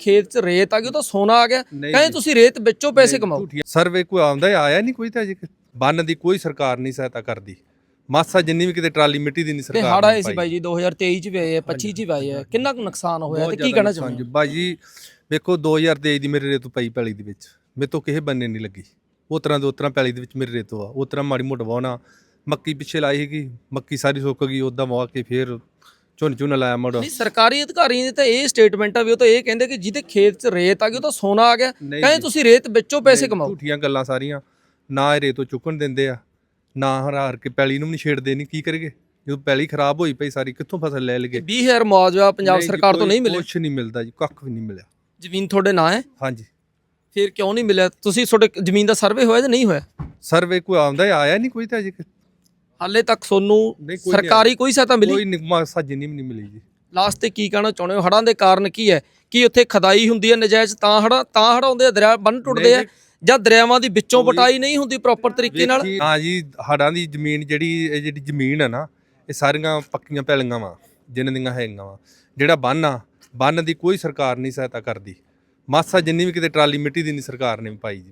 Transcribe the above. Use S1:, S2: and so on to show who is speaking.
S1: ਖੇਤ 'ਚ ਰੇਤ ਆ ਗਈ ਉਹ ਤਾਂ ਸੋਨਾ ਆ ਗਿਆ। ਕਹਿੰਦੇ। ਤੁਸੀਂ ਰੇਤ ਵੇਚੋ ਪੈਸੇ ਕਮਾਓ।
S2: ਸਰਵੇ ਕੋਈ ਆਉਂਦਾ ਹੀ ਆਇਆ ਨਹੀਂ ਕੋਈ ਤਾਂ ਅਜੇ। ਬੰਨ ਦੀ ਕੋਈ ਸਰਕਾਰ ਨਹੀਂ ਸਹਾਇਤਾ ਕਰਦੀ। ਮਾਸਾ ਜਿੰਨੀ ਵੀ ਕਿਤੇ ਟਰਾਲੀ ਮਿੱਟੀ ਦੀ ਨਹੀਂ
S1: ਤੇ
S2: ਸਰਕਾਰ
S1: ਹੜ
S2: ਨੇ
S1: ਆਏ ਸੀ। ਬਾਈ ਜੀ 2023 ਚ ਵੀ ਆਏ ਆ 25 ਚ ਵੀ ਆਏ ਕਿੰਨਾ ਕੁ ਨੁਕਸਾਨ ਹੋਇਆ ਤੇ ਕੀ ਕਹਿਣਾ ਚਾਹੁੰਦੇ
S2: ਨੁਕਸਾਨ ਜੀ। ਬਾਈ ਵੇਖੋ 2023 ਦੀ ਮੇਰੇ ਰੇਤੂ ਪਈ ਪੈਲੀ ਦੇ ਵਿੱਚ। ਮੇਰੇ ਤੋਂ ਕਿਸੇ ਬੰਨੇ ਨਹੀਂ ਲੱਗੀ। ਉਹ ਤਰ੍ਹਾਂ ਦੇ ਉਤਰਾਂ ਪੈਲੀ ਦੇ ਵਿੱਚ ਮੇਰੇ ਰੇਤੂ ਆ। ਉਹ ਤਰ੍ਹਾਂ ਮਾੜੀ ਮੋਟ ਵਾਉਣਾ ਮੱਕੀ ਪਿੱਛੇ ਲਾਈ ਸੀਗੀ। ਮੱਕੀ ਸਾਰੀ ਸੁੱਕ ਗਈ ਉਦਾਂ ਵਾ ਕੇ ਫੇਰ ਝੁੰਨ ਝੁੰਨ ਲਾਇਆ ਮੁੜ।
S1: ਨਹੀਂ ਸਰਕਾਰੀ ਅਧਿਕਾਰੀਆਂ ਦੀ ਤਾਂ ਇਹ ਸਟੇਟਮੈਂਟ ਆ ਵੀ ਉਹ ਤਾਂ ਇਹ ਕਹਿੰਦੇ ਕਿ ਜਿਹਦੇ ਖੇਤ 'ਚ ਰੇਤ ਆ ਗਈ ਉਹ ਤਾਂ ਸੋਨਾ ਆ ਗਿਆ।
S2: ਨਹੀਂ
S1: ਕਹਿੰਦੇ
S2: ਜੀ।
S1: ਤੁਸੀਂ ਰੇਤ ਵੇਚੋ ਪੈਸੇ ਕਮਾਓ।
S2: ਝੂਠੀਆਂ ਗੱਲਾਂ ਸਾਰੀਆਂ। ਨਾ ਇਹ ਰੇਤੋਂ ਚੁੱਕਣ ਦਿੰਦੇ ਆ ਨਾ ਹਰਾਰ ਕੇ ਪੈਲੀ ਨੂੰ ਵੀ ਨਹੀਂ ਛੇੜਦੇ ਨਹੀਂ ਕੀ ਕਰਗੇ ਜਦੋਂ ਪੈਲੀ ਖਰਾਬ ਹੋਈ ਪਈ ਸਾਰੀ ਕਿੱਥੋਂ ਫਸਲ ਲੈ ਲਗੇ
S1: 20000 ਮੁਆਵਜ਼ਾ ਪੰਜਾਬ ਸਰਕਾਰ ਤੋਂ ਨਹੀਂ ਮਿਲਿਆ।
S2: ਕੁਝ ਨਹੀਂ ਮਿਲਦਾ ਜੀ ਕੱਖ ਵੀ ਨਹੀਂ ਮਿਲਿਆ।
S1: ਜ਼ਮੀਨ ਤੁਹਾਡੇ ਨਾਂ ਹੈ?
S2: ਹਾਂਜੀ।
S1: ਫਿਰ ਕਿਉਂ ਨਹੀਂ ਮਿਲਿਆ? ਤੁਸੀਂ ਤੁਹਾਡੇ ਜ਼ਮੀਨ ਦਾ ਸਰਵੇ ਹੋਇਆ ਜਾਂ ਨਹੀਂ ਹੋਇਆ?
S2: ਸਰਵੇ ਕੋਈ ਆਉਂਦਾ ਹੀ ਆਇਆ ਨਹੀਂ ਕੋਈ ਤਾਂ ਅਜੇ।
S1: ਹਾਲੇ ਤੱਕ ਤੁਹਾਨੂੰ
S2: ਨਹੀਂ, ਕੋਈ ਨਹੀਂ
S1: ਸਰਕਾਰੀ ਕੋਈ ਸਹਾਇਤਾ ਮਿਲੀ?
S2: ਕੋਈ ਨਿਗਮਾ ਸਾਜਨੀ ਵੀ ਨਹੀਂ ਮਿਲੀ ਜੀ।
S1: ਲਾਸਟ ਤੇ ਕੀ ਕਹਿਣਾ ਚਾਹੁੰਦੇ ਹੋ? ਹੜਾਂ ਦੇ ਕਾਰਨ ਕੀ ਹੈ? ਕੀ ਉੱਥੇ ਖਦਾਈ ਹੁੰਦੀ ਹੈ ਨਜਾਇਜ਼? ਤਾਂ ਹੜਾਂ ਤਾਂ ਹੜ੍ਹ ਆਉਂਦੇ ਆ ਦਰਿਆ ਬੰਨ ਟੁੱਟਦੇ ਆ
S2: ਨਹੀਂ
S1: ਜਾਂ ਦਰਿਆਵਾਂ ਦੀ ਵਿੱਚੋਂ ਪਟਾਈ ਨਹੀਂ ਹੁੰਦੀ ਪ੍ਰੋਪਰ ਤਰੀਕੇ ਨਾਲ?
S2: ਵੇਖੀ- ਹਾਂ ਜੀ ਹੜਾਂ ਦੀ ਜ਼ਮੀਨ ਜਿਹੜੀ ਇਹ ਜਿਹੜੀ ਜ਼ਮੀਨ ਹੈ ਨਾ ਇਹ ਸਾਰੀਆਂ ਪੱਕੀਆਂ ਪੈਲੀਆਂ ਵਾ ਜਿਨ੍ਹਾਂ ਦੀਆਂ ਹੈਗੀਆਂ ਵਾ। ਜਿਹੜਾ ਬੰਨ ਆ ਬੰਨ ਦੀ ਕੋਈ ਸਰਕਾਰ ਨਹੀਂ ਸਹਾਇਤਾ ਕਰਦੀ। ਮਾਸਾ ਜਿੰਨੀ ਵੀ ਕਿਤੇ ਟਰਾਲੀ ਮਿੱਟੀ ਦੀ ਨਹੀਂ ਸਰਕਾਰ ਨੇ ਪਾਈ ਜੀ।